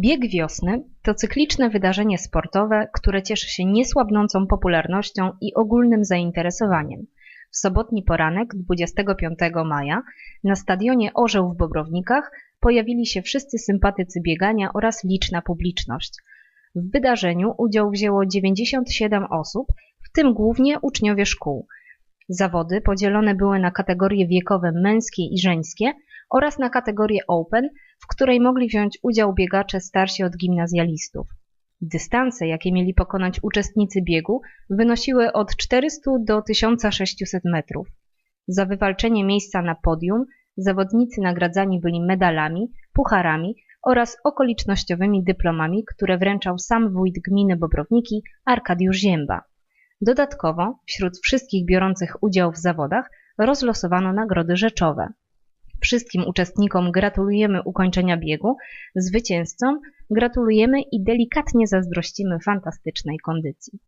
Bieg wiosny to cykliczne wydarzenie sportowe, które cieszy się niesłabnącą popularnością i ogólnym zainteresowaniem. W sobotni poranek 25 maja na stadionie Orzeł w Bobrownikach pojawili się wszyscy sympatycy biegania oraz liczna publiczność. W wydarzeniu udział wzięło 97 osób, w tym głównie uczniowie szkół. Zawody podzielone były na kategorie wiekowe męskie i żeńskie oraz na kategorię Open, w której mogli wziąć udział biegacze starsi od gimnazjalistów. Dystanse, jakie mieli pokonać uczestnicy biegu, wynosiły od 400 do 1600 metrów. Za wywalczenie miejsca na podium zawodnicy nagradzani byli medalami, pucharami oraz okolicznościowymi dyplomami, które wręczał sam wójt gminy Bobrowniki Arkadiusz Zięba. Dodatkowo wśród wszystkich biorących udział w zawodach rozlosowano nagrody rzeczowe. Wszystkim uczestnikom gratulujemy ukończenia biegu, zwycięzcom gratulujemy i delikatnie zazdrościmy fantastycznej kondycji.